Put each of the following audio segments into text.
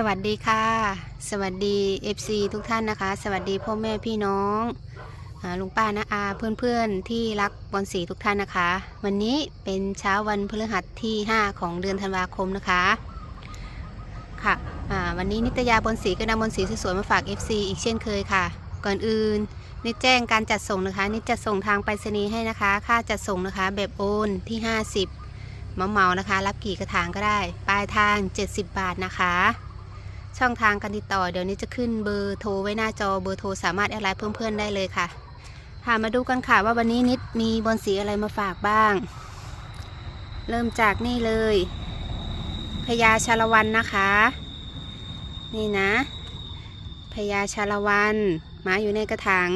สวัสดีค่ะ สวัสดี FC ทุกท่านนะคะ สวัสดีพ่อแม่พี่น้องอลุงป้านะอาเพื่อนๆที่รักบอลสีทุกท่านนะคะ วันนี้เป็นเช้าวันพฤหัสที่ 5 ของเดือนธันวาคมนะคะค่ะวันนี้นิตยาบอลสีก็นำบอลสีสวยๆมาฝาก FC อีกเช่นเคยค่ะ ก่อนอื่นนิดแจ้งการจัดส่งนะคะ นิดจะส่งทางไปรษณีย์ให้นะคะ ค่าจัดส่งนะคะ แบบโอนที่ 50เมาเมานะคะ รับกี่กระถางก็ได้ ปลายทาง 70 บาทนะคะ ช่องทางการติดต่อเดี๋ยวนี้จะขึ้นเบอร์โทรไว้หน้าจอเบอร์โทรสามารถแอดไลน์เพื่อนๆได้เลยค่ะค่ะมาดูกันค่ะว่าวันนี้นิดมีบอลสีอะไรมาฝากบ้าง เริ่มจากนี่เลยพญาชาละวันนะคะ นี่นะพญาชาละวันหมาอยู่ในกระถาง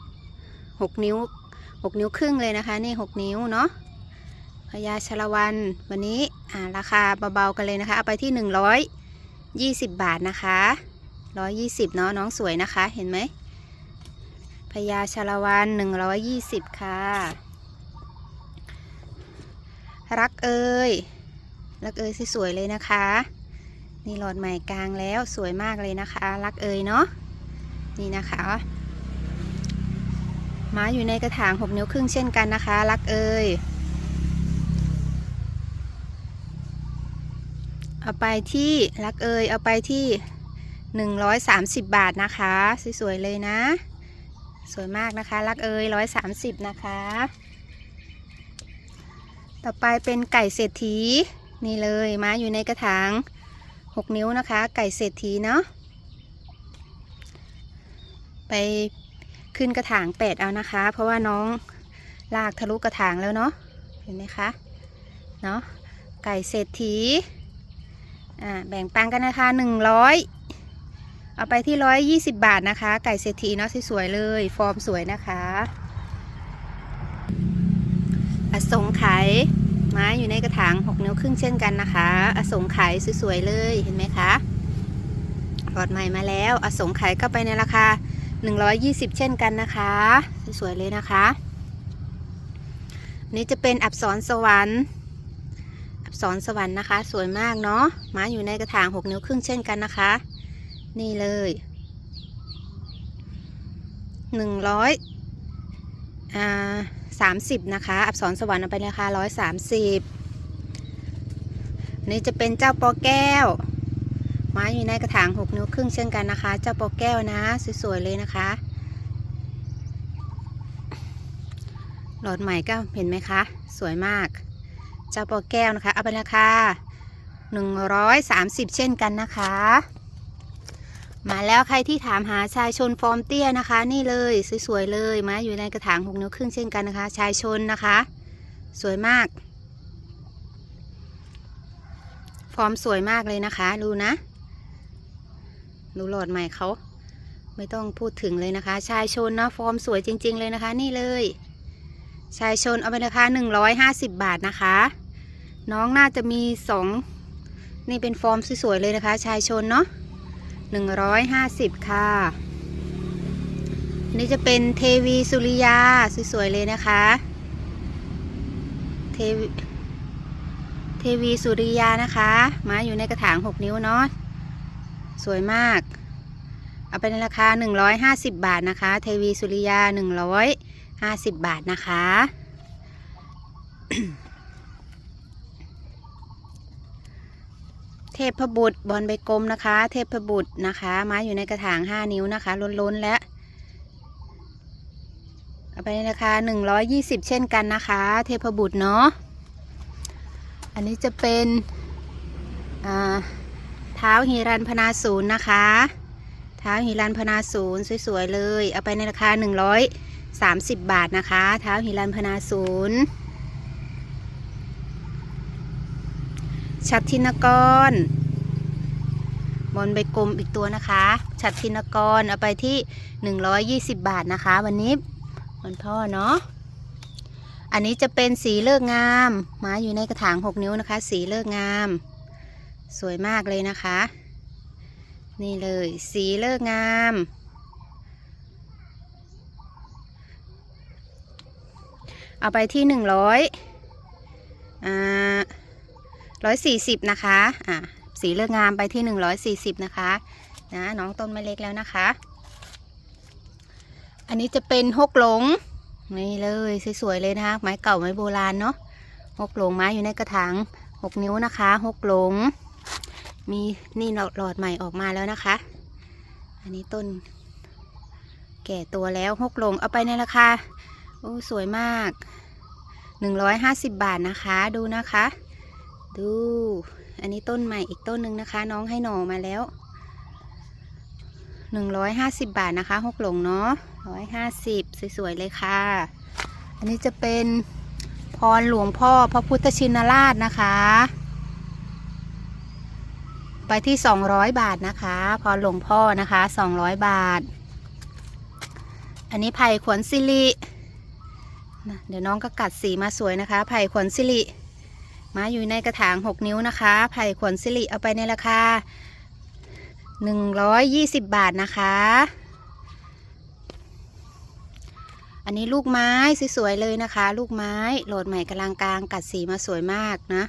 6 นิ้ว 6 นิ้วครึ่งเลยนะคะ นี่ 6 นิ้วเนาะพญาชาละวันวันนี้อ่าราคาเบาๆกันเลยนะคะ เอาไปที่ 100 20 บาทนะคะ 120 เนาะน้องสวยนะคะ เห็นไหมพญาชาละวัน120 ค่ะ รักเอ่ยรักเอ่ยสวยเลยนะคะ นี่หลอดใหม่กลางแล้วสวยมากเลยนะคะ รักเอ่ยเนาะนี่นะคะม้อยู่ในกระถาง 6 นิ้วครึ่งเช่นกันนะคะ รักเอ่ย เอาไปที่รักเอยเอาไปที่130บาทนะคะ สวยๆเลยนะ สวยมากนะคะ รักเอย130นะคะ ต่อไปเป็นไก่เศรษฐีนี่เลยมาอยู่ในกระถาง6นิ้วนะคะ ไก่เศรษฐีเนาะไปขึ้นกระถาง8เอานะคะ เพราะว่าน้องลากทะลุกระถางแล้วเนาะเห็นไหมคะเนาะไก่เศรษฐี อ่าแบ่งปันกันนะคะหนึ่งร้อยเอาไปที่ร้อยยี่สิบบาทนะคะ ไก่เศรษฐีเนาะสวยๆเลย ฟอร์มสวยนะคะอสงไขยไม้อยู่ในกระถางหกนิ้วครึ่งเช่นกันนะคะ อสงไขยสวยๆเลยเห็นไหมคะหลอดใหม่มาแล้ว อสงไขยก็ไปในราคา120เช่นกันนะคะ สวยๆเลยนะคะนนี่จะเป็นอับสรสวรรค์ อับสรสวรรค์นะคะ สวยมากเนาะไม้อยู่ในกระถาง 6 นิ้วครึ่งเช่นกันนะคะ นี่เลย 100อ่า30 นะคะ อับสรสวรรค์เอาไปราคา130อันนี้จะเป็นเจ้าปอแก้ว ไม้อยู่ในกระถาง 6 นิ้วครึ่งเช่นกันนะคะ เจ้าปอแก้วนะ สวยๆเลยนะคะ หลอดใหม่ก็เห็นไหมคะ สวยมาก เจ้าปอแก้วนะคะ เอาไปราคา130 เช่นกันนะคะ มาแล้วใครที่ถามหาชายชนฟอร์มเตี้ยนะคะ นี่เลยสวยๆเลยมาอยู่ในกระถาง6นิ้วครึ่งเช่นกันนะคะ ชายชนนะคะ สวยมาก ฟอร์มสวยมากเลยนะคะ ดูนะ ดูหลอดใหม่เขาไม่ต้องพูดถึงเลยนะคะ ชายชนเนาะฟอร์มสวยจริง ๆ เลยนะคะ นี่เลย ชายชนเอาไปราคา150 บาทนะคะ น้องน่าจะมีสองนี่เป็นฟอร์มสวยๆเลยนะคะ ชายชนเนาะ150ค่ะ นี่จะเป็นเทวีสุริยาสวยๆเลยนะคะ เทวีเทวีสุริยานะคะมาอยู่ในกระถาง6นิ้วเนาะสวยมาก เอาไปในราคา150บาทนะคะ เทวีสุริยา150บาทนะคะ เทพบุตรบอลใบกลมนะคะ เทพบุตรนะคะไม้อยู่ในกระถาง5นิ้วนะคะล้นๆแล้วเอาไปในราคา120เช่นกันนะคะ เทพบุตรเนาะอันนี้จะเป็นเท้าหิรันพนาศูนย์นะคะเท้าหิรันพนาศูนย์สวยๆเลย เอาไปในราคา130บาทนะคะ เท้าหิรันพนาศูนย์ ชัดทินกรบอลใบกลมอีกตัวนะคะ ชัดทินกรเอาไปที่ 120 บาทนะคะ วันนี้วันพ่อเนาะอันนี้จะเป็นสีเลิกงามมาอยู่ในกระถาง 6 นิ้วนะคะ สีเลิกงาม สวยมากเลยนะคะ นี่เลยสีเลิกงามเอาไปที่หนึ่งร้อยอ่า 140 นะคะอ่าสีเลือกงามไปที่หนึ่งร้อยสี่สิบนะคะนะน้องต้นไม่เล็กแล้วนะคะ อันนี้จะเป็นหกหลงนี่เลยสวยๆเลยนะคะไม้เก่าไม้โบราณเนาะหกหลงไม้อยู่ในกระถางหกนิ้วนะคะหกหลง มีนี่หลอดใหม่ออกมาแล้วนะคะ อันนี้ต้น แก่ตัวแล้วหกหลงเอาไปในราคาโอ้สวยมากหนึ่งร้อยห้าสิบบาทนะคะดูนะคะ ดู อันนี้ต้นใหม่อีกต้นหนึ่งนะคะ น้องให้หน่อมาแล้ว150บาทนะคะฮกหลงเนาะ150สวยๆเลยค่ะ อันนี้จะเป็นพรหลวงพ่อพระพุทธชินราชนะคะ ไปที่200บาทนะคะ พรหลวงพ่อนะคะ200บาท อันนี้ไผ่ขวนสิรินะเดี๋ยวน้องก็กัดสีมาสวยนะคะ ไผ่ขวนสิริ มาอยู่ในกระถาง 6 นิ้วนะคะ ไผ่ขวนสิริเอาไปในราคา 120 บาทนะคะ อันนี้ลูกไม้สวยๆเลยนะคะ ลูกไม้โหลดใหม่กำลังกลางกัดสีมาสวยมากนะ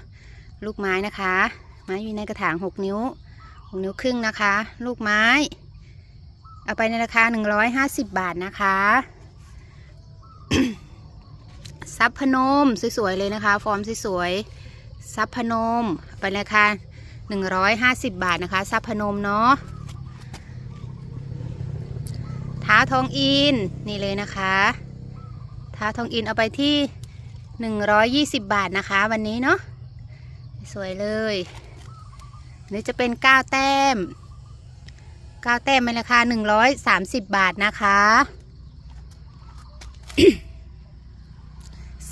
ลูกไม้นะคะไม้อยู่ในกระถาง 6 นิ้ว 6 นิ้วครึ่งนะคะ ลูกไม้ เอาไปในราคา 150 บาทนะคะซับพนมสวยๆเลยนะคะ ฟอร์มสวยๆ ซับพนมเอาไปในราคา150 บาทนะคะซับพนมเนาะท้าทองอินนี่เลยนะคะท้าทองอินเอาไปที่ 120 บาทนะคะ วันนี้เนาะสวยเลยนี่จะเป็นก้าแต้มก้าแต้มในราคา130 บาทนะคะ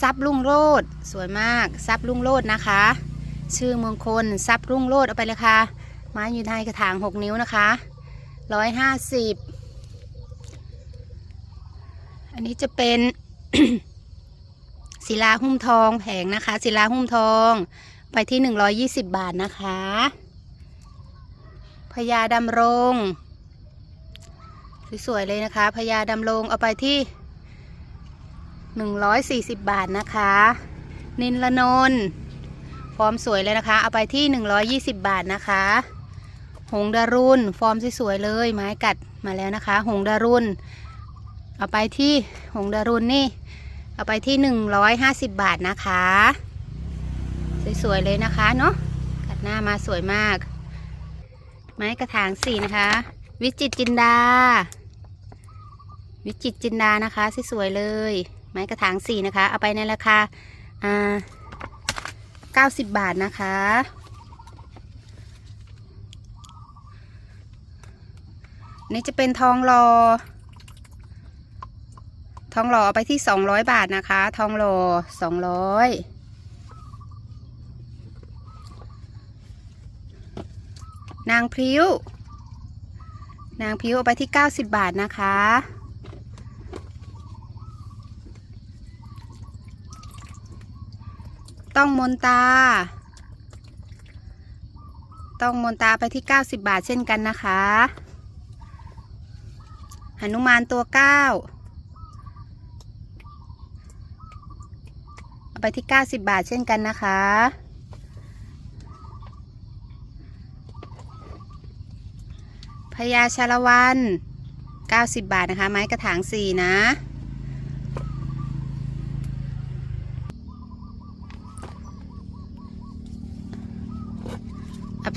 ซับลุงโรดสวยมากซับลุงโรดนะคะ ชื่อมงคลซับรุ่งโรดเอาไปเลยค่ะไม้อยู่ในกระถาง6นิ้วนะคะ150อันนี้จะเป็นศิลาหุ้มทองแผงนะคะศิลาหุ้มทองไปที่120บาทนะคะพญาดำรง สวยๆเลยนะคะพญาดำรงเอาไปที่ 140 บาทนะคะ นินละนน์ฟอร์มสวยเลยนะคะ เอาไปที่ 120 บาทนะคะ หงดารุนฟอร์มสวยๆเลย ไม้กัดมาแล้วนะคะ หงดารุนเอาไปที่หงดารุนนี่ เอาไปที่ 150 บาทนะคะ สวยๆเลยนะคะเนาะกัดหน้ามาสวยมาก ไม้กระถางสี่นะคะ วิจิตจินดาวิจิตจินดานะคะสวยๆเลย ไม้กระถางสี่นะคะ เอาไปในราคาอ่า90บบาทนะคะ นี่จะเป็นทองหลอทองหล่อเอาไปที่200บาทนะคะ ทองหล่อ200นางพริ้ว นางพริ้วเอาไปที่ 90 บาทนะคะ ต้องมนตา ต้องมนตาไปที่ 90 บาทเช่นกันนะคะหนุมานตัว 9 เอาไปที่ 90 บาทเช่นกันนะคะ พญาชาละวัน 90 บาทนะคะ ไม้กระถาง 4 นะ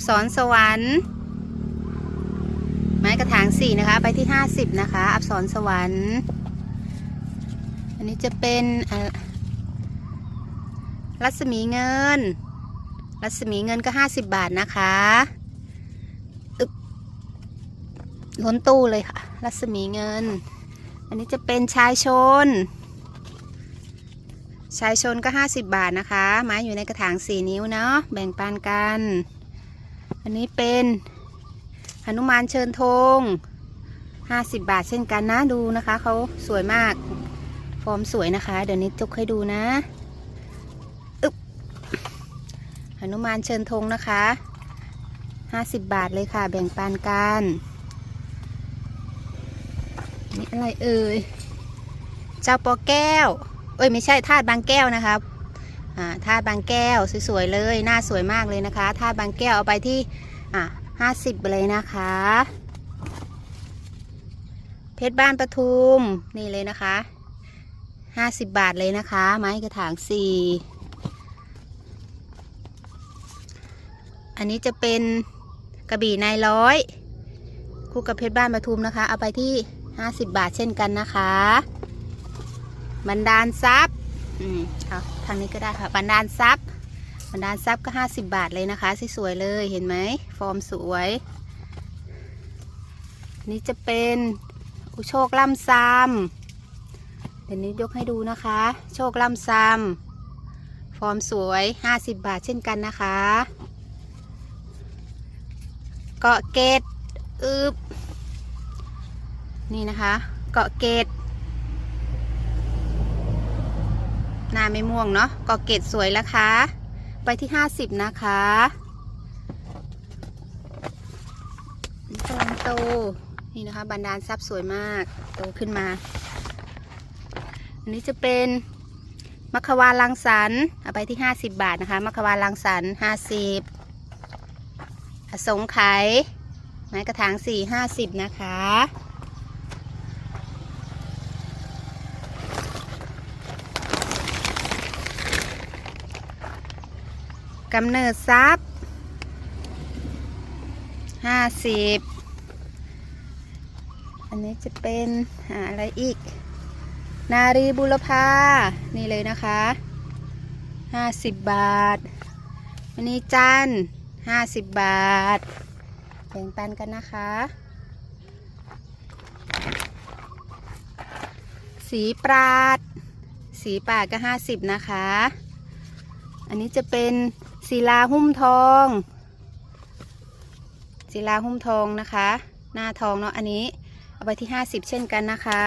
อับสรสวรรค์ ไม้กระถาง4นะคะ ไปที่50นะคะ อับสรสวรรค์ อันนี้จะเป็นรัศมีเงิน รัศมีเงินก็50บบาทนะคะล้นตู้เลยค่ะ รัศมีเงิน อันนี้จะเป็นชายชน ชายชนก็ 50 บาทนะคะ ไม้อยู่ในกระถาง 4 นิ้วเนาะ แบ่งปันกัน อันนี้เป็นหนุมานเชิญธง50บาทเช่นกันนะดูนะคะเขาสวยมาก ฟอร์มสวยนะคะ เดี๋ยวนี้จุกให้ดูนะอึบหนุมานเชิญธงนะคะ50บาทเลยค่ะ แบ่งปันกันนี่อะไรเอ่ยเจ้าปอแก้ว เอ้ยไม่ใช่ธาตุบางแก้วนะคะ อ่าธาตุบางแก้วสวยๆเลย หน้าสวยมากเลยนะคะธาตุบางแก้วเอาไปที่ห้าสิบเลยนะคะ เพชรบ้านปทุมนี่เลยนะคะห้าสิบบาทเลยนะคะ ไม้กระถางสี่อันนี้จะเป็นกระบี่นายร้อยคู่กับเพชรบ้านปทุมนะคะ เอาไปที่50บบาทเช่นกันนะคะบันดาลทรัพย์อืมเอา ทางนี้ก็ได้ค่ะบันดาลทรัพย์บันดาลทรัพย์ก็ 50 บาทเลยนะคะสวยๆเลยเห็นไหมฟอร์มสวย นี่จะเป็นอุโชคล่ำซำเดี๋ยวนี้ยกให้ดูนะคะ โชคล่ำซำฟอร์มสวย 50 บาทเช่นกันนะคะเกาะเกตอึบนี่นะคะ เกาะเกต หน้าไม่ม่วงเนาะกาะเกตสวยแล้วคะไปที่50นะคะโตโตนี่นะคะบันดาลทรัพย์สวยมากโตขึ้นมา อันนี้จะเป็นมัควานลังสรรเอาไปที่50บบาทนะคะมัควานลังสรรค์50อสงไขไม้กระถาง4 50นะคะ กำเนิดทรัพย์ห้าสิบอันนี้จะเป็นหาอะไรอีก นารีบุรพานี่เลยนะคะห้าสิบบาทอันนี้จันห้าสิบบาทแบ่งปันกันนะคะสีปราด สีปราดก็ห้าสิบนะคะ อันนี้จะเป็น ศิลาหุ้มทอง ศิลาหุ้มทองนะคะ หน้าทองเนาะอันนี้เอาไปที่50เช่นกันนะคะ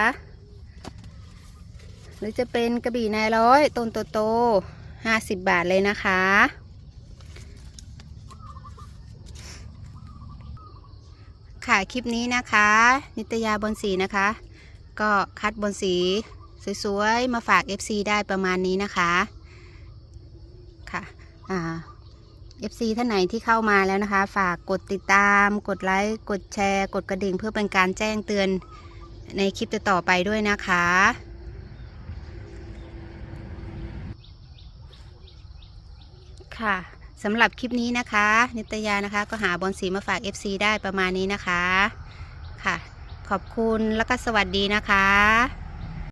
หรือจะเป็นกระบี่นายร้อยต้นโตๆ50บาทเลยนะคะ ค่ะคลิปนี้นะคะ นิตยาบนสีนะคะ ก็คัดบนสีสวยๆ มาฝาก FC ได้ประมาณนี้นะคะค่ะ อ่า FC ท่านไหนที่เข้ามาแล้วนะคะ ฝากกดติดตาม กดไลค์ กดแชร์ กดกระดิ่งเพื่อเป็นการแจ้งเตือนในคลิปต่อไปด้วยนะคะ ค่ะสำหรับคลิปนี้นะคะ นิตยานะคะ ก็หาบอลสีมาฝาก FC ได้ประมาณนี้นะคะ ค่ะ ขอบคุณแล้วก็สวัสดีนะคะ